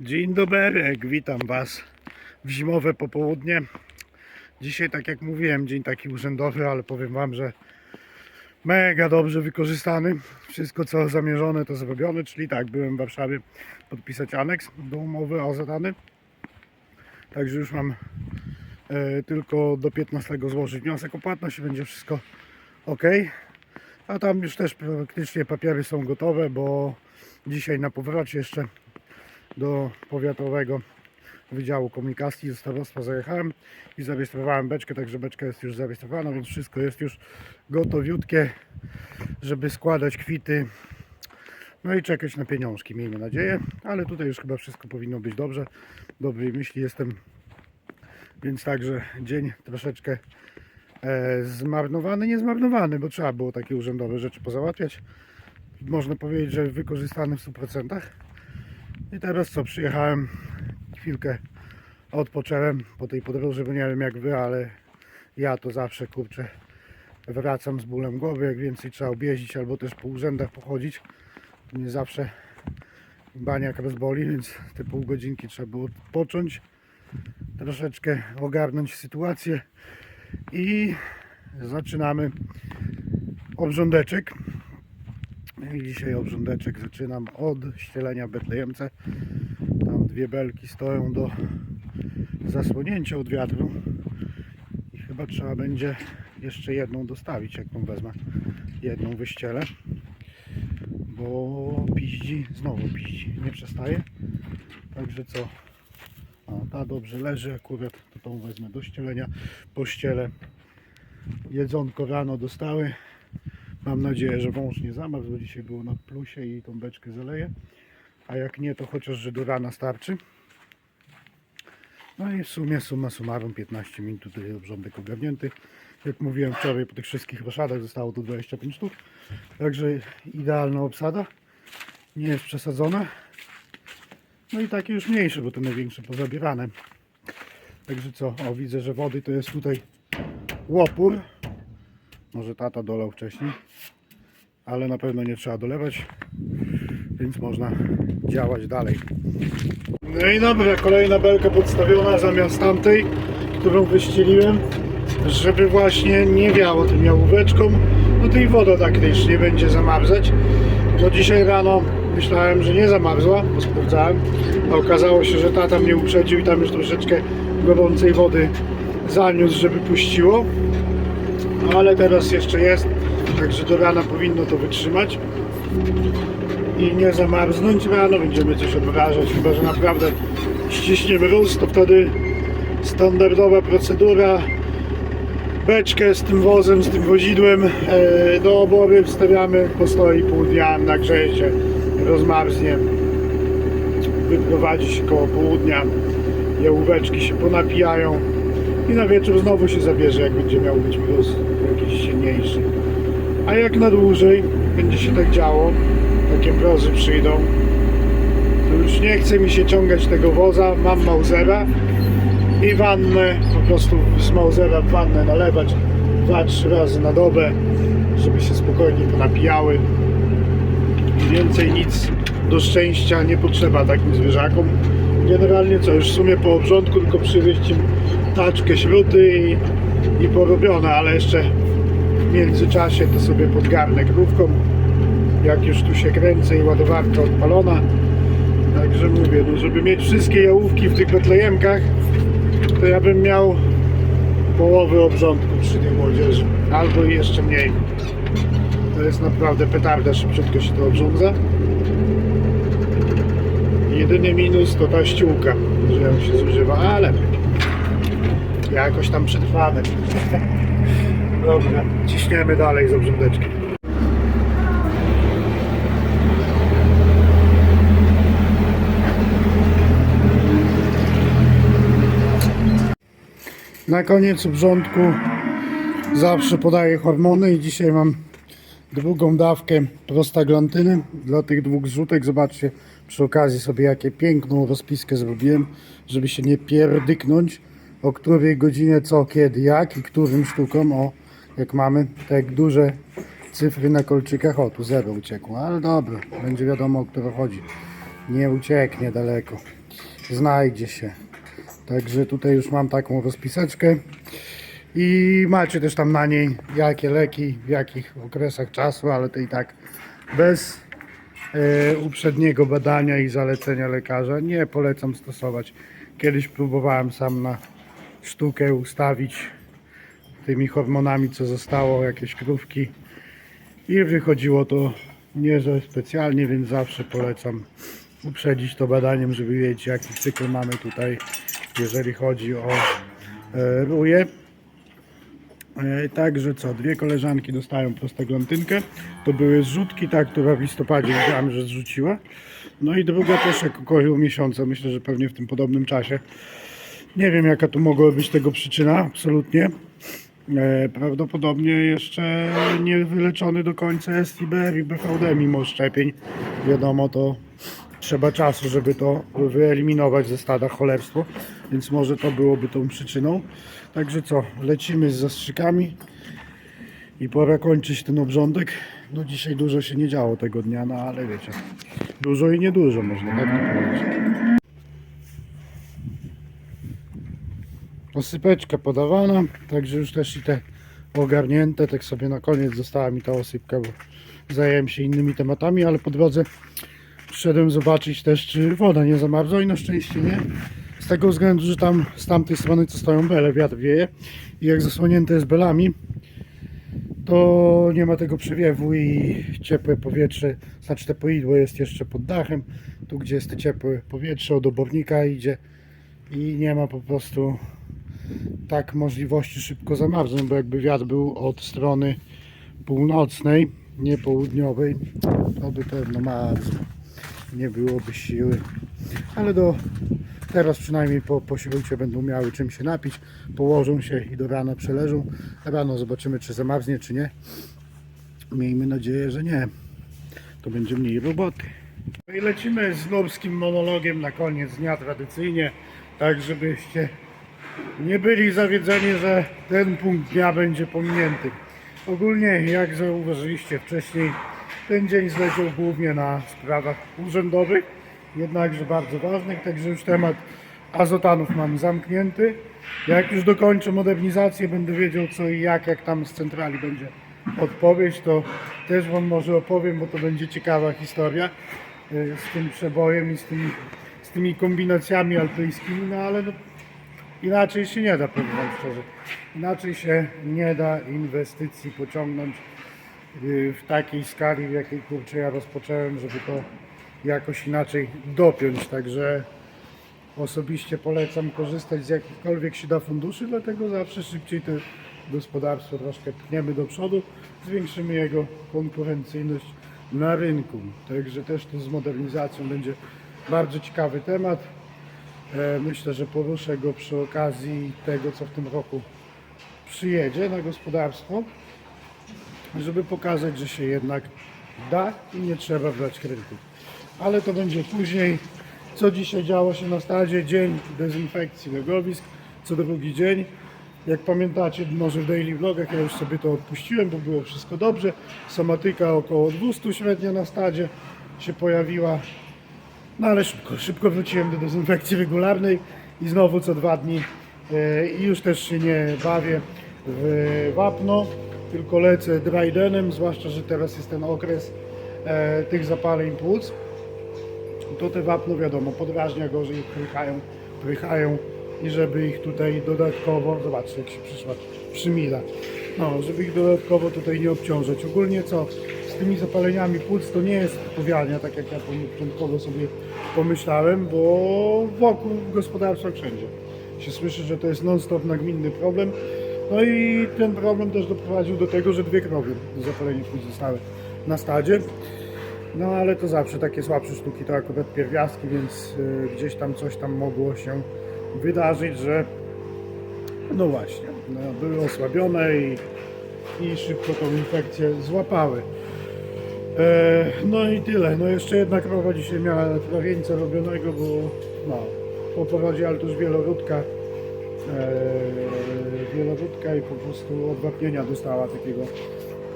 Dzień dobry, witam Was w zimowe popołudnie. Dzisiaj, tak jak mówiłem, dzień taki urzędowy, ale powiem Wam, że mega dobrze wykorzystany. Wszystko co zamierzone to zrobione, czyli tak, byłem w Warszawie podpisać aneks do umowy o zadany. Także już mam e, tylko do 15 złożyć wniosek o płatność będzie wszystko ok. A tam już też praktycznie papiery są gotowe, bo dzisiaj na powrocie jeszcze do powiatowego Wydziału Komunikacji. Starostwa zajechałem i zarejestrowałem beczkę, także beczka jest już zarejestrowana, więc wszystko jest już gotowiutkie, żeby składać kwity no i czekać na pieniążki, miejmy nadzieję, ale tutaj już chyba wszystko powinno być dobrze, dobrej myśli jestem, więc także dzień troszeczkę e, zmarnowany, nie zmarnowany, bo trzeba było takie urzędowe rzeczy pozałatwiać, można powiedzieć, że wykorzystany w 100%. I teraz co, przyjechałem, chwilkę odpocząłem po tej podróży, bo nie wiem jak wy, ale ja to zawsze kurczę wracam z bólem głowy, jak więcej trzeba objeździć albo też po urzędach pochodzić. Nie zawsze baniak rozboli, więc te pół godzinki trzeba było odpocząć, troszeczkę ogarnąć sytuację i zaczynamy obrządeczek. I dzisiaj obrządeczek zaczynam od ścielenia betlejemce. Tam dwie belki stoją do zasłonięcia od wiatru. I chyba trzeba będzie jeszcze jedną dostawić, jak tą wezmę. Jedną wyścielę. Bo piździ, znowu piździ, nie przestaje. Także co? O, ta dobrze leży akurat, to tą wezmę do ścielenia. Pościelę. Jedzonko rano dostały. Mam nadzieję, że wąż nie zamarzł, bo dzisiaj było na plusie i tą beczkę zaleję. A jak nie, to chociaż, że do rana starczy. No i w sumie summa summarum 15 minut tutaj obrządek ogarnięty. Jak mówiłem wczoraj po tych wszystkich roszadach zostało tu 25 sztuk. Także idealna obsada. Nie jest przesadzona. No i takie już mniejsze, bo te największe pozabierane. Także co, o widzę, że wody to jest tutaj łopór. Może tata dolał wcześniej, ale na pewno nie trzeba dolewać, więc można działać dalej. No i dobra, kolejna belka podstawiona zamiast tamtej, którą wyścieliłem, żeby właśnie nie wiało tym jałóweczką. No i woda tak też nie będzie zamarzać. Bo dzisiaj rano myślałem, że nie zamarzła, bo sprawdzałem, a okazało się, że tata mnie uprzedził i tam już troszeczkę gorącej wody zaniósł, żeby puściło ale teraz jeszcze jest, także do rana powinno to wytrzymać i nie zamarznąć. Rano będziemy coś odmrażać, chyba że naprawdę ściśnie mróz, to wtedy standardowa procedura beczkę z tym wozem, z tym wozidłem e, do obory wstawiamy, postoi pół dnia, nagrzeje się, rozmarznie, wyprowadzi się koło południa, jałóweczki się ponapijają i na wieczór znowu się zabierze, jak będzie miał być mróz jakiś silniejszy. A jak na dłużej będzie się tak działo, takie mrozy przyjdą, to już nie chce mi się ciągać tego woza, mam Mausera i wannę, po prostu z Mausera w wannę nalewać dwa, trzy razy na dobę, żeby się spokojnie ponapijały. Więcej nic do szczęścia nie potrzeba takim zwierzakom. Generalnie co, już w sumie po obrządku tylko przywieźć taczkę śruty i, i porobione, ale jeszcze w międzyczasie to sobie podgarnę krówką, jak już tu się kręcę i ładowarka odpalona. Także mówię, no żeby mieć wszystkie jałówki w tych betlejemkach, to ja bym miał połowę obrządku przy tej młodzieży, albo jeszcze mniej. To jest naprawdę petarda, szybciutko się to obrządza. Jedyny minus to ta ściółka, że ją się zużywa, ale jakoś tam przetrwamy. Dobra, ciśniemy dalej z obrządeczki. Na koniec obrządku zawsze podaję hormony i dzisiaj mam drugą dawkę prostaglantyny dla tych dwóch zrzutek. Zobaczcie przy okazji sobie jakie piękną rozpiskę zrobiłem, żeby się nie pierdyknąć o której godzinie co, kiedy, jak i którym sztukom. O, jak mamy te duże cyfry na kolczykach. O, tu zero uciekło, ale dobra, będzie wiadomo o którą chodzi. Nie ucieknie daleko. znajdzie się. Także tutaj już mam taką rozpiseczkę i macie też tam na niej jakie leki, w jakich okresach czasu, ale to i tak bez uprzedniego badania i zalecenia lekarza nie polecam stosować. Kiedyś próbowałem sam na sztukę ustawić tymi hormonami, co zostało, jakieś krówki i wychodziło to nie specjalnie, więc zawsze polecam uprzedzić to badaniem, żeby wiedzieć jaki cykl mamy tutaj, jeżeli chodzi o e, ruje. E, Także co, dwie koleżanki dostają prostoglantynkę. To były zrzutki, ta, która w listopadzie widziałam, że zrzuciła. No i druga też około miesiąca, myślę, że pewnie w tym podobnym czasie. Nie wiem jaka tu mogła być tego przyczyna, absolutnie. E, Prawdopodobnie jeszcze nie wyleczony do końca SIBR i BVD mimo szczepień. Wiadomo, to trzeba czasu, żeby to wyeliminować ze stada cholerstwo, więc może to byłoby tą przyczyną. Także co, lecimy z zastrzykami i pora kończyć ten obrządek. No dzisiaj dużo się nie działo tego dnia, no ale wiecie, dużo i niedużo można tak powiedzieć. Osypeczka podawana, także już też i te ogarnięte, tak sobie na koniec została mi ta osypka, bo zająłem się innymi tematami, ale po drodze Przyszedłem zobaczyć też, czy woda nie zamarzła i na szczęście nie. Z tego względu, że tam z tamtej strony co stoją bele, wiatr wieje i jak zasłonięte jest belami, to nie ma tego przewiewu i ciepłe powietrze, znaczy te poidło jest jeszcze pod dachem, tu gdzie jest to ciepłe powietrze od obornika idzie i nie ma po prostu tak możliwości szybko zamarznąć, bo jakby wiatr był od strony północnej, nie południowej, to by pewno marzł nie byłoby siły. Ale do teraz przynajmniej po posiłku będą miały czym się napić. Położą się i do rana przeleżą. Rano zobaczymy czy zamarznie czy nie. Miejmy nadzieję, że nie. To będzie mniej roboty. No i lecimy z nubskim monologiem na koniec dnia tradycyjnie. Tak żebyście nie byli zawiedzeni, że ten punkt dnia będzie pominięty. Ogólnie, jak zauważyliście wcześniej, ten dzień zleciał głównie na sprawach urzędowych, jednakże bardzo ważnych, także już temat azotanów mam zamknięty. Jak już dokończę modernizację, będę wiedział co i jak, jak tam z centrali będzie odpowiedź, to też Wam może opowiem, bo to będzie ciekawa historia y, z tym przebojem i z tymi, z tymi kombinacjami alpejskimi, no ale no, Inaczej się nie da, powiem szczerze. Inaczej się nie da inwestycji pociągnąć w takiej skali, w jakiej kurczę ja rozpocząłem, żeby to jakoś inaczej dopiąć. Także osobiście polecam korzystać z jakichkolwiek się da funduszy, dlatego zawsze szybciej to gospodarstwo troszkę pchniemy do przodu, zwiększymy jego konkurencyjność na rynku. Także też to z modernizacją będzie bardzo ciekawy temat. E, Myślę, że poruszę go przy okazji tego, co w tym roku przyjedzie na gospodarstwo, żeby pokazać, że się jednak da i nie trzeba brać kredytów. Ale to będzie później. Co dzisiaj działo się na stadzie? Dzień dezynfekcji legowisk, co drugi dzień. Jak pamiętacie, może w daily vlogach ja już sobie to odpuściłem, bo było wszystko dobrze. Somatyka około 200 średnio na stadzie się pojawiła. No ale szybko, szybko wróciłem do dezynfekcji regularnej i znowu co dwa dni e, i już też się nie bawię w wapno, tylko lecę drydenem, zwłaszcza, że teraz jest ten okres e, tych zapaleń płuc. To te wapno wiadomo, podrażnia gorzej, prychają, prychają i żeby ich tutaj dodatkowo, zobaczcie jak się przyszła przymila, no, żeby ich dodatkowo tutaj nie obciążać. Ogólnie co, z tymi zapaleniami płuc to nie jest powialnia, tak jak ja początkowo sobie pomyślałem, bo wokół w wszędzie się słyszy, że to jest non-stop nagminny problem. No i ten problem też doprowadził do tego, że dwie krowy z zapaleniem płuc zostały na stadzie. No ale to zawsze takie słabsze sztuki to akurat pierwiastki, więc y, gdzieś tam coś tam mogło się wydarzyć, że no właśnie, no, były osłabione i, i szybko tą infekcję złapały. E, no i tyle. No jeszcze jedna krowa dzisiaj miała trawieńca robionego, bo no, po porodzie, ale to już E, wielorodka i po prostu od wapnienia dostała takiego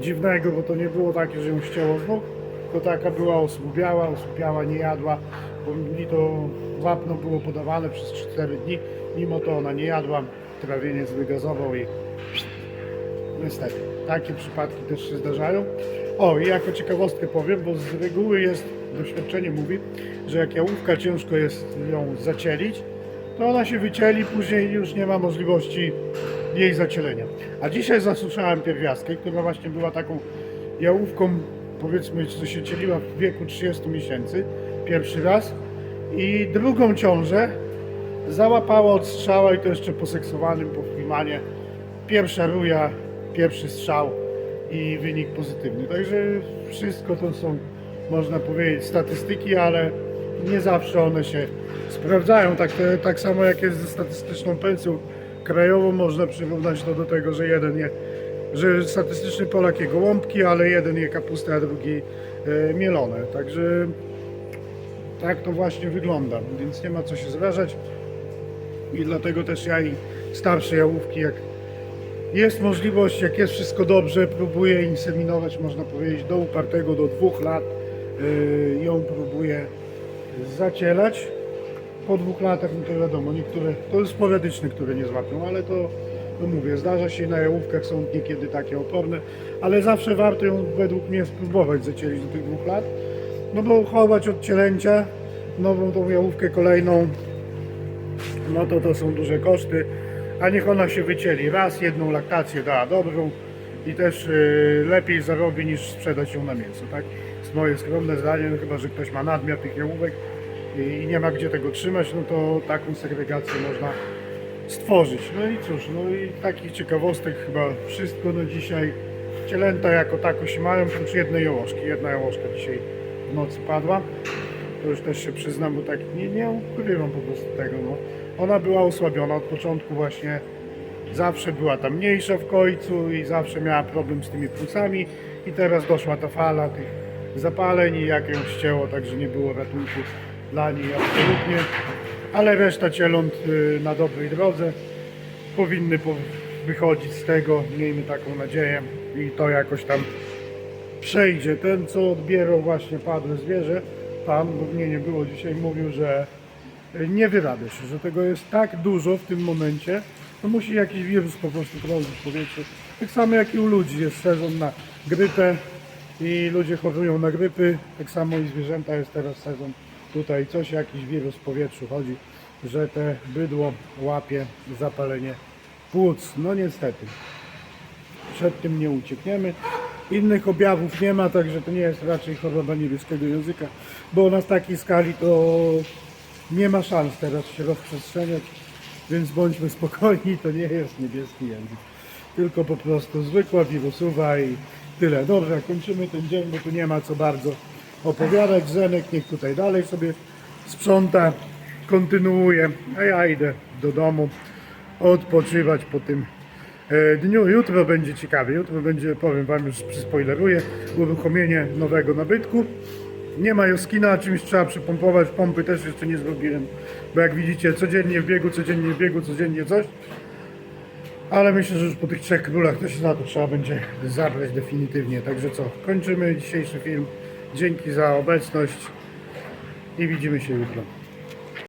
dziwnego, bo to nie było takie, że ją ścięło z nóg, to taka była osłubiała, osłubiała, nie jadła, bo mi to wapno było podawane przez 4 dni, mimo to ona nie jadła, trawieniec wygazował i niestety, takie przypadki też się zdarzają. O i jako ciekawostkę powiem, bo z reguły jest, doświadczenie mówi, że jak jałówka ciężko jest ją zacielić, to ona się wycieli, później już nie ma możliwości jej zacielenia. A dzisiaj zasuszałem pierwiastkę, która właśnie była taką jałówką, powiedzmy, co się cieliła w wieku 30 miesięcy, pierwszy raz i drugą ciążę załapała od strzała i to jeszcze po seksowanym, po Freemanie. Pierwsza ruja, pierwszy strzał i wynik pozytywny. Także wszystko to są, można powiedzieć, statystyki, ale nie zawsze one się sprawdzają. Tak, te, tak samo jak jest ze statystyczną pensją krajową, można przyrównać to do tego, że jeden je, że statystyczny Polak je gołąbki, ale jeden je kapustę, a drugi e, mielone. Także tak to właśnie wygląda, więc nie ma co się zrażać. I dlatego też ja i starsze jałówki, jak jest możliwość, jak jest wszystko dobrze, próbuję inseminować, można powiedzieć, do upartego, do dwóch lat yy, ją próbuję zacielać. Po dwóch latach, no to wiadomo, niektóre, to jest sporadyczne, które nie złapią, ale to, no mówię, zdarza się na jałówkach, są niekiedy takie oporne, ale zawsze warto ją według mnie spróbować zacielić do tych dwóch lat, no bo chować od cielęcia, nową tą jałówkę kolejną, no to to są duże koszty, a niech ona się wycieli raz, jedną laktację da dobrą i też y, lepiej zarobi niż sprzedać ją na mięso, tak? Jest moje skromne zdanie, no chyba, że ktoś ma nadmiar tych jałówek i nie ma gdzie tego trzymać, no to taką segregację można stworzyć. No i cóż, no i takich ciekawostek chyba wszystko no dzisiaj. Cielęta jako tako się mają, oprócz jednej jałoszki. Jedna jałoszka dzisiaj w nocy padła. To już też się przyznam, bo tak nie, nie ukrywam po prostu tego. No. Ona była osłabiona od początku właśnie. Zawsze była tam mniejsza w końcu i zawsze miała problem z tymi płucami i teraz doszła ta fala tych zapaleń i jak ją ścięło, także nie było ratunku dla niej absolutnie. Ale reszta cieląt y, na dobrej drodze powinny po- wychodzić z tego, miejmy taką nadzieję i to jakoś tam przejdzie. Ten, co odbierał właśnie padłe zwierzę, pan, bo mnie nie było dzisiaj, mówił, że nie wyrabia się, że tego jest tak dużo w tym momencie, to musi jakiś wirus po prostu krążyć w powietrzu. Tak samo jak i u ludzi jest sezon na grypę i ludzie chorują na grypy, tak samo i zwierzęta jest teraz sezon. Tutaj coś, jakiś wirus w powietrzu chodzi, że te bydło łapie zapalenie płuc. No niestety przed tym nie uciekniemy. Innych objawów nie ma, także to nie jest raczej choroba niebieskiego języka, bo na takiej skali to nie ma szans teraz się rozprzestrzeniać, więc bądźmy spokojni, to nie jest niebieski język, tylko po prostu zwykła wirusowa i tyle. Dobrze, kończymy ten dzień, bo tu nie ma co bardzo opowiadać. Zenek niech tutaj dalej sobie sprząta, kontynuuje, a ja idę do domu odpoczywać po tym e, dniu. Jutro będzie ciekawie. Jutro będzie, powiem Wam, już przyspoileruję, uruchomienie nowego nabytku. Nie ma Joskina, czymś trzeba przypompować. Pompy też jeszcze nie zrobiłem, bo jak widzicie, codziennie w biegu, codziennie w biegu, codziennie coś. Ale myślę, że już po tych trzech królach się za to trzeba będzie zabrać definitywnie. Także co, kończymy dzisiejszy film. Dzięki za obecność i widzimy się jutro.